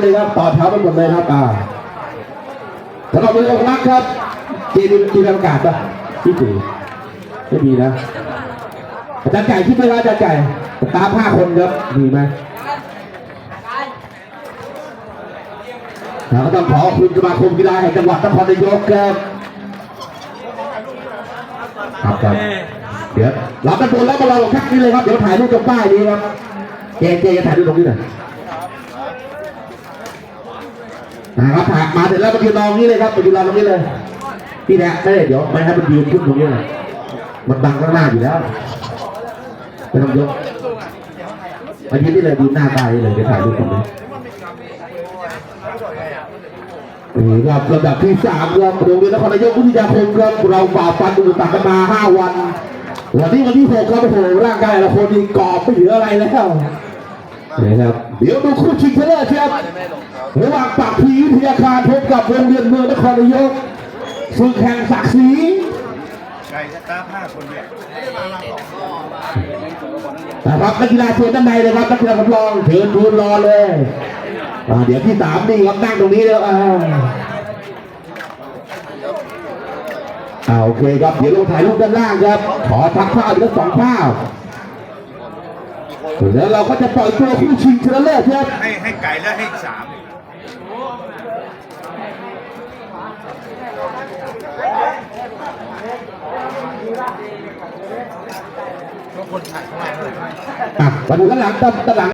เลยครับต่อแถวไปหมดเลยครับอ่าสำหรับมือองค์รักครับเจดีมีประกาศป่ะพี่ตีไม่มีนะอาจารย์ไก่คิดไหมครับอาจารย์ไก่ตามห้าคนครับมีไหมเราก็ต้องขอคุณสมาคมกีฬาแห่งจังหวัดนครนายกครับครับครับเดี๋ยวรับกันบนแล้วมาเราแค่นี้เลยครับเดี๋ยวถ่ายรูปตรงป้ายนี้ครับเจเจจะถ่ายรูปตรงนี้หน่อย นะครับถากมาเสร็จแล้วมายืนรอตรงนี้เลยครับมายืนรอตรงนี้เลยพี่แดกไม่เดี๋ยวไม่ให้มันยืนขึ้นตรงนี้เลยมันบังข้างหน้าอยู่แล้วไม่ต้องยกมายืนนี่เลยยืนหน้าตายเลยเดี๋ยวถ่ายรูปตรงนี้นี่ครับลำดับที่สามครับโรงเรียนนครนายกวิทยาคมครับเราฝ่าฟันอุปสรรคกันมาห้าวันวันนี้วันที่หกครับโอ้โหร่างกายเราคนนี้กรอบไม่เหลืออะไรแล้ว นี่ครับเดี๋ยวดูคู่ชิงชนะเลิศครับระหว่างปากพีวิทยาคารพบกับโรงเรียนเมืองนครนายกฝึกแข่งศักดิ์ศรีไก่สตาร์ห้าคนเนี่ยนะครับนักกีฬาเชิญด้านในเลยครับนักกีฬาสำรองเชิญทูนรอเลยอ่าเดี๋ยวที่สามนี่ครับนั่งตรงนี้แล้วอ่าอ่าโอเคครับเดี๋ยวลงถ่ายรูปด้านล่างครับ ขอทักภาพอีกสักสองภาพ แล้วเราก็จะปล่อยตัวคู่ชิงชนะเลิศครับให้ให้ไก่แล้วให้สามอะมาดูด้านหลังด้านหลัง